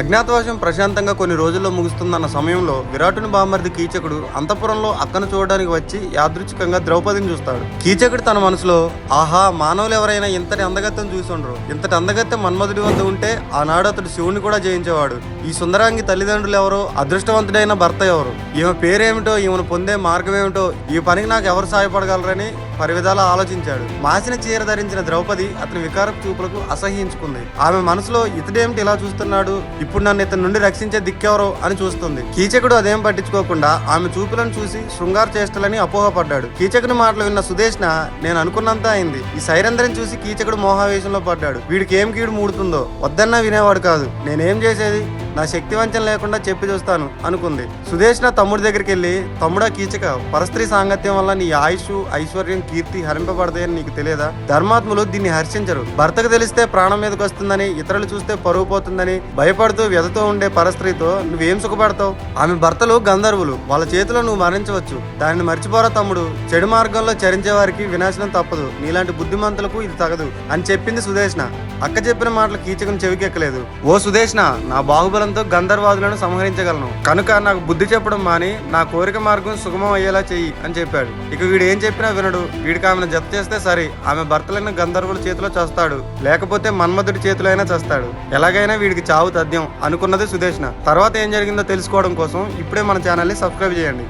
అజ్ఞాతవాసం ప్రశాంతంగా కొన్ని రోజుల్లో ముగుస్తుందన్న సమయంలో విరాటుని బామర్ది కీచకుడు అంతపురంలో అక్కను చూడడానికి వచ్చి యాదృచ్ఛికంగా ద్రౌపదిని చూస్తాడు. కీచకుడు తన మనసులో ఆహా మానవులు ఎవరైనా ఇంతటి అందగత్యం చూసుండ్రు. ఇంతటి అందగత్యం మన్మధుడి వద్ద ఉంటే ఆనాడు అతడు శివుని కూడా జయించేవాడు. ఈ సుందరాంగి తల్లిదండ్రులు ఎవరో అదృష్టవంతుడైన భర్త ఎవరు? ఈమె పేరేమిటో ఈమెను పొందే మార్గమేమిటో ఈ పనికి నాకు ఎవరు సహాయపడగలరని పరివిధాలా ఆలోచించాడు. మాసిన చీర ధరించిన ద్రౌపది అతని వికారపు చూపులకు అసహ్యించుకుంది. ఆమె మనసులో ఇతడేమిటి ఇలా చూస్తున్నాడు? ఇప్పుడు నన్ను ఇతని నుండి రక్షించే దిక్కెవరో అని చూస్తుంది. కీచకుడు అదేం పట్టించుకోకుండా ఆమె చూపులను చూసి శృంగార చేష్టలని అపోహపడ్డాడు. కీచకుని మాటలు విన్న సుదేష్ణ నేను అనుకున్నంత అయింది. ఈ సైరంధ్రం చూసి కీచకుడు మోహావేశంలో పడ్డాడు. వీడికి ఏం కీడు మూడుతుందో వద్దన్నా వినేవాడు కాదు. నేనేం చేసేది? నా శక్తివంచన లేకుండా చెప్పి చూస్తాను అనుకుంది. సుదేష్ నా తమ్ముడి దగ్గరికి వెళ్ళి తమ్ముడా కీచక పరస్త్రీ సాంగత్యం వల్ల నీ ఆయుష్ ఐశ్వర్యం కీర్తి హరింపబడతాయని నీకు తెలియదా? ధర్మాత్ములు దీన్ని హర్షించరు. భర్తకు తెలిస్తే ప్రాణం మీదకి వస్తుందని ఇతరులు చూస్తే పరువు పోతుందని భయపడుతూ వ్యధతో ఉండే పరస్త్రీతో నువ్వేం సుఖపడతావు? ఆమె భర్తలు గంధర్వులు. వాళ్ళ చేతిలో నువ్వు మరణించవచ్చు. దానిని మర్చిపోరా తమ్ముడు. చెడు మార్గంలో చరించే వారికి వినాశనం తప్పదు. నీలాంటి బుద్ధిమంతులకు ఇది తగదు అని చెప్పింది సుదేష్ణ అక్క చెప్పిన మాటలు కీచకం చెవికెక్కలేదు. ఓ సుదేష్ణ నా బాహుబలంతో గంధర్వాదులను సంహరించగలను. కనుక నాకు బుద్ధి చెప్పడం మాని నా కోరిక మార్గం సుగమం అయ్యేలా చెయ్యి అని చెప్పాడు. ఇక వీడు ఏం చెప్పినా వినడు. వీడికి ఆమెను జత చేస్తే సరే. ఆమె భర్తలైన గంధర్వుల చేతిలో చస్తాడు. లేకపోతే మన్మధుడి చేతిలో అయినా చస్తాడు. ఎలాగైనా వీడికి చావు తథ్యం అనుకున్నది సుదేష్ణ తర్వాత ఏం జరిగిందో తెలుసుకోవడం కోసం ఇప్పుడే మన ఛానల్ని సబ్స్క్రైబ్ చేయండి.